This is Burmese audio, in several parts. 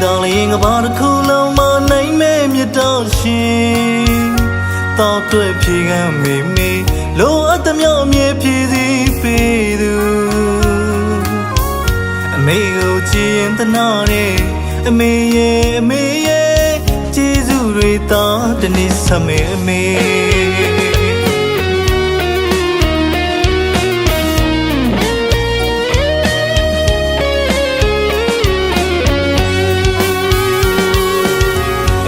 မေတော်လေးငဘာတစ်ခုလုံးမနိုင်မဲ့မြတ်တော်ရှင်တောက်တွေ့ဖြေခံမေမေလိုအပ်သမျှအမြဲဖြည့်စည်းပေးသူအမေကိုကြည်ရင်တနာနဲ့အမေရဲ့အမေရဲ့ကျေးဇူးတွေသာတနေ့ဆက်မေအမေ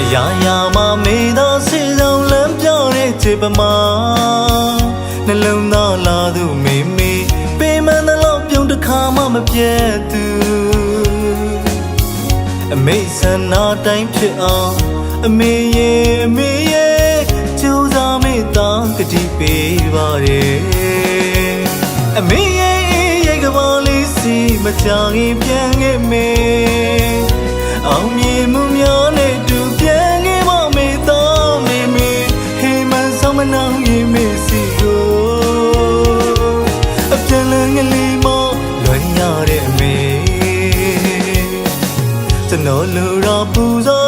အရာရာမမေသာစေဆောင်လမ်းပြတဲ့ခြေပမာနှလုံးသားလာသူမေမေပေမန်တဲ့လောက်ပြုံးတစ်ခါမှမပြတ်သူအမေဆန္ဒတိုင်းဖြစ်အောင်အမေရဲ့အမေရဲ့ကြိုးစားမေတ္တာကတိပေးပါတယ်အမေရဲ့ရဲ့ကဘာလေးစီမချင်ပြန်ခဲ့မေအောင်မြင်မှု ကျွန်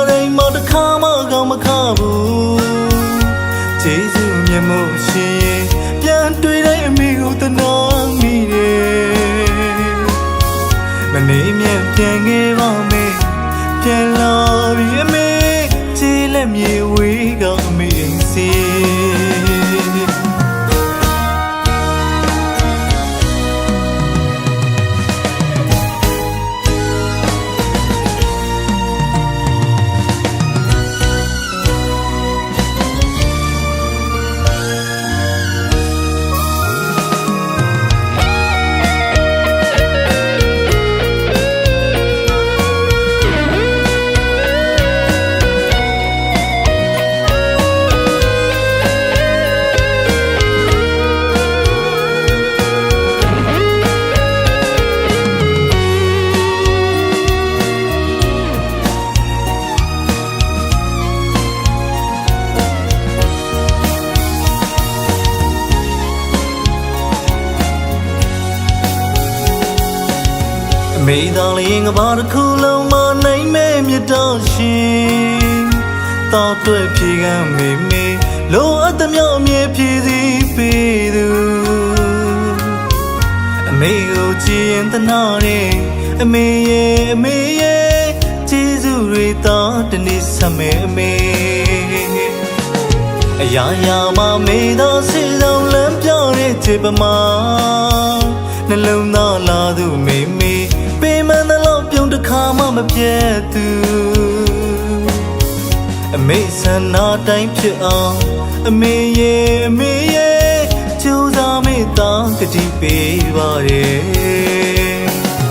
မေတော်လေးငဘာတစ်ခုလုံးမနိုင်မဲ့မြတ်တော်ရှင်တောက်တွေ့ဖြေခံမေမေလိုအပ်သမျှအမြဲဖြည့်စည်းပေးသူအမေကိုကြည်ရင်တနာနဲ့အမေရဲ့အမေရဲ့ကျေးဇူးတွေသာတနေ့ဆက်မေအမေအရာရာမမေသောစေဆောင်လမ်းပြတဲ့ခြေပမာနှလုံးသားလာသူမေမေ ခါမှမပြတ်သူအမေဆန္ဒတိုင်းဖြစ်အောင်အမေရဲ့အမေရဲ့ကြိုးစားမေတ္တာကတိပေးပါတယ်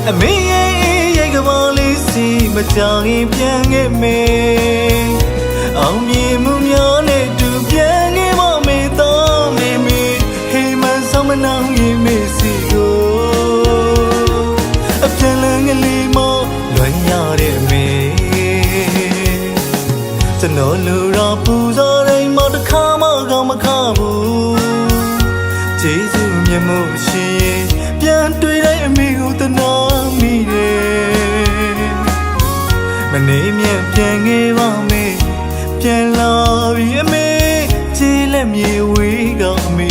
အမေရဲ့ရဲ့ကဘာလေးစီမချင်ပြန်ခဲ့မေအောင်မြင်မှုများနဲ့တူပြန် ကျွန်တော်လူတော်ပူဇော်တိုင်းမတစ်ခါမှကောင်းမခဘူးကျေးဇူးမြတ်မို့ရှင်ရဲ့ပြန်တွေ့တဲ့အမေကိုတနာမိတယ်မနေမြတ်ပြန်ခဲ့ပါမေပြန်လာပြီအမေခြေလက်မြေဝေးကအမေ